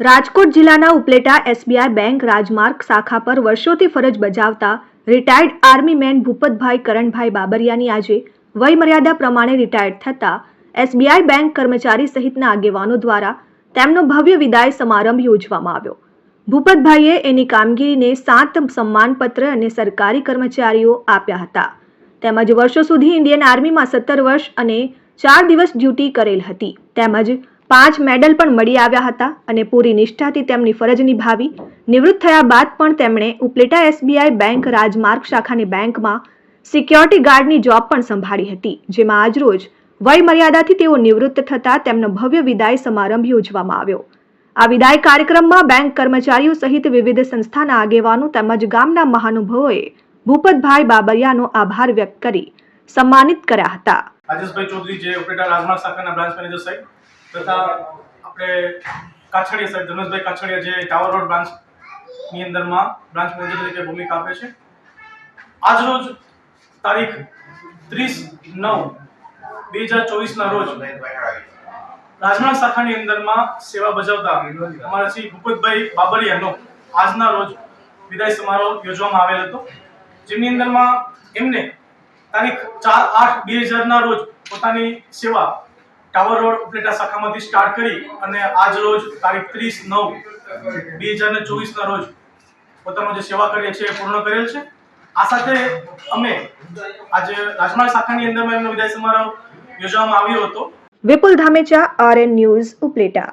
રાજકોટ જિલ્લાના Upleta SBI bank રાજમાર્ગ શાખા પર વર્ષોથી ફરજ બજાવતા retired army man Bhupatbhai Karanbhai બાબરિયાની આજે વયમર્યાદા પ્રમાણે રિટાયર્ડ થતા એસબીઆઈ બેંક કર્મચારી સહિતના આગેવાનો દ્વારા તેમનો ભવ્ય વિદાય સમારંભ યોજવામાં આવ્યો. ભૂપતભાઈએ એની કામગીરીને સાત સન્માનપત્ર અને સરકારી કર્મચારીઓ આપ્યા હતા. તેમજ વર્ષો સુધી ઇન્ડિયન આર્મીમાં સત્તર વર્ષ અને ચાર દિવસ ડ્યુટી કરેલ હતી. તેમજ પાંચ મેડલ પણ મળી આવ્યા હતા અને પૂરી નિષ્ઠાથી તેમની ફરજ નિભાવી. નિવૃત્ત થયા બાદ પણ તેમણે ઉપલેટા એસબીઆઈ બેંક રાજમાર્ગ શાખાની બેંકમાં સિક્યોરિટી ગાર્ડની જોબ પણ સંભાળી હતી, જેમાં આજરોજ વય મર્યાદાથી તેઓ નિવૃત્ત થતા તેમનો ભવ્ય વિદાય સમારંભ યોજવામાં આવ્યો. આ વિદાય કાર્યક્રમમાં બેંક કર્મચારીઓ સહિત વિવિધ સંસ્થાના આગેવાનો તેમજ ગામના મહાનુભાવોએ ભૂપતભાઈ બાબરિયાનો આભાર વ્યક્ત કરી સન્માનિત કર્યા હતા. રાજેશભાઈ ચૌધરી જે ઉપરેટા રાજમાર્ગ શાખાના બ્રાન્ચ મેનેજર સાહેબ તથા આપણે કાછડિયા સાહેબ, ધનુષભાઈ કાછડિયા જે ટાવર રોડ બ્રાન્ચની અંદરમાં બ્રાન્ચ મેનેજર તરીકે ભૂમિકા આપે છે. આજરોજ તારીખ ત્રીસ નવ બે હજાર ચોવીસના રોજ રાજમાર્ગ શાખાની અંદરમાં સેવા બજાવતા અમારા શ્રી ભૂપતભાઈ બાબરિયાનો આજના રોજ વિદાય સમારોહ યોજવામાં આવેલ હતો. જેની અંદરમાં એમને તારીખ ચાર આઠ બે હજારના રોજ પોતાની સેવા ટાવર રોડ ઉપલેટા શાખામાંથી સ્ટાર્ટ કરી અને આજ રોજ તારીખ ત્રીસ નવ બે હજાર ને ચોવીસના રોજ પોતાનો જે સેવા કરીએ છીએ એ પૂર્ણ કરેલ છે. આ સાથે અમે આજે રાજમાર્ગ શાખાની અંદર એમનો વિદાય સમારોહ યોજવામાં આવ્યો હતો. Vipul Dhamecha RN news Upleta.